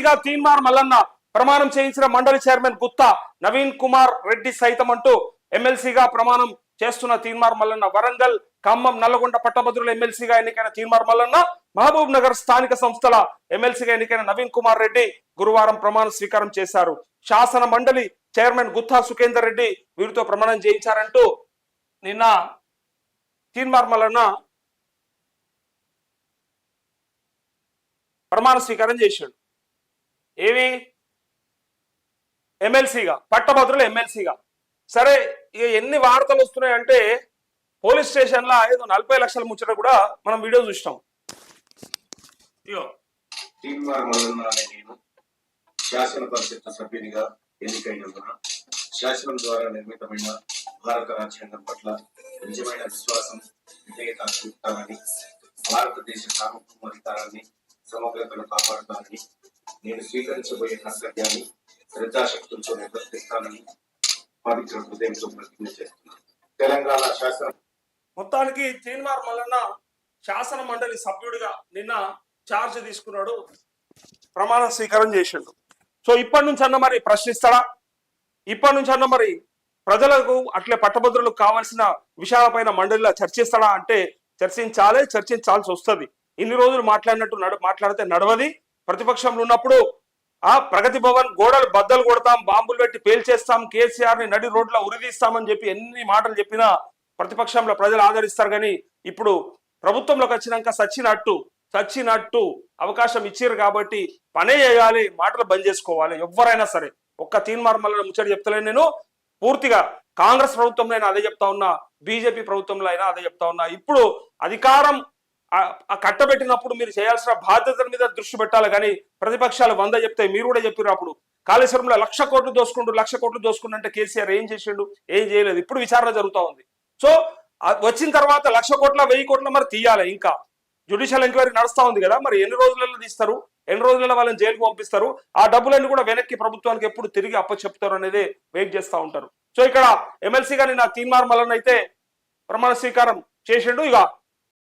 ఎంపీగా తీన్మార్ మల్లన్న ప్రమాణం చేయించిన మండలి చైర్మన్ గుత్తా నవీన్ కుమార్ రెడ్డి సైతం అంటూ ఎమ్మెల్సీగా ప్రమాణం చేస్తున్న తీన్మార్ మల్లన్న వరంగల్ ఖమ్మం నల్లగొండ పట్టభద్రుల ఎమ్మెల్సీగా ఎన్నికైన తీన్మార్ మల్లన్న మహబూబ్ నగర్ స్థానిక సంస్థల ఎమ్మెల్సీగా ఎన్నికైన నవీన్ కుమార్ రెడ్డి గురువారం ప్రమాణ స్వీకారం చేశారు. శాసన మండలి చైర్మన్ గుత్తా సుఖేందర్ రెడ్డి వీరితో ప్రమాణం చేయించారంటూ నిన్న తీన్మార్ మల్లన్న ప్రమాణ స్వీకారం చేశాడు. ఏవి? ఎమ్మెల్సీగా పట్టభద్రులు ఎమ్మెల్సీగా. సరే ఇక ఎన్ని వార్తలు వస్తున్నాయంటే పోలీస్ స్టేషన్లో ఏదో నలభై లక్షల ముచ్చట కూడా మనం వీడియో చూసినాం. ఇగో. నేను శాసన పరిషత్ సభ్యునిగా ఎన్నికైనందున శాసనం ద్వారా నిర్మితమైన భారత రాజ్యాంగం పట్ల నిజమైన విశ్వాసం విధేయత చూపుతానని భారతదేశ సార్వభౌమాధికారాన్ని సమగ్రతను కాపాడుతానని నేను స్వీకరించబోయే సత్యాన్ని శ్రద్ధాశక్తులతో నిర్వర్తిస్తానని పవిత్ర హృదయంతో ప్రతిజ్ఞ చేస్తున్నాను. తెలంగాణ శాసన మొత్తానికి తీన్మార్ మల్లన్న శాసన మండలి సభ్యుడిగా నిన్న ఛార్జ్ తీసుకున్నాడు ప్రమాణ స్వీకారం చేసిండు. సో ఇప్పటి నుంచి అన్న మరి ప్రశ్నిస్తాడా? ఇప్పటి నుంచి అన్న మరి ప్రజలకు అట్లే పట్టభద్రులకు కావాల్సిన విషయాలపైన మండలిలో చర్చిస్తాడా అంటే చర్చించాలే చర్చించాల్సి వస్తుంది. ఇన్ని రోజులు మాట్లాడినట్టు నడు మాట్లాడితే నడవది. ప్రతిపక్షంలో ఉన్నప్పుడు ఆ ప్రగతి భవన్ గోడలు బద్దలు కొడతాం బాంబులు పెట్టి పేల్చేస్తాం కేసీఆర్ని నడి రోడ్ల ఉరిదీస్తామని చెప్పి ఎన్ని మాటలు చెప్పినా ప్రతిపక్షంలో ప్రజలు ఆదరిస్తారు కానీ ఇప్పుడు ప్రభుత్వంలోకి వచ్చినాక సచ్చినట్టు సచ్చినట్టు అవకాశం ఇచ్చారు కాబట్టి పనే చేయాలి మాటలు బంద్ చేసుకోవాలి ఎవరైనా సరే. ఒక్క తీన్మార్మల ముచ్చట చెప్తలేను నేను. పూర్తిగా కాంగ్రెస్ ప్రభుత్వంలో అయినా అదే చెప్తా ఉన్నా బీజేపీ ప్రభుత్వంలో అయినా అదే చెప్తా ఉన్నా. ఇప్పుడు అధికారం ఆ- కట్టబెట్టినప్పుడు మీరు చేయాల్సిన బాధ్యతల మీద దృష్టి పెట్టాలి. కానీ ప్రతిపక్షాలు వంద చెప్తాయి మీరు కూడా చెప్పారు అప్పుడు. కాళేశ్వరంలో లక్ష కోట్లు దోసుకుంటూ లక్ష కోట్లు దోసుకుంటూ అంటే కేసీఆర్ ఏం చేసిండు? ఏం చేయలేదు. ఇప్పుడు విచారణ జరుగుతా ఉంది. సో వచ్చిన తర్వాత లక్ష కోట్ల వెయ్యి కోట్ల మరి తీయాలి ఇంకా. జ్యుడిషియల్ ఎంక్వైరీ నడుస్తూ ఉంది కదా మరి. ఎన్ని రోజులలో తీస్తారు? ఎన్ని రోజులలో వాళ్ళని జైలుకు పంపిస్తారు? ఆ డబ్బులన్నీ కూడా వెనక్కి ప్రభుత్వానికి ఎప్పుడు తిరిగి అప్పచెప్తారు అనేది వెయిట్ చేస్తూ ఉంటారు. సో ఇక్కడ ఎమ్మెల్సీ గాని నా తీన్మార్ మలన్ అయితే ప్రమాణ స్వీకారం చేసిండు. ఇక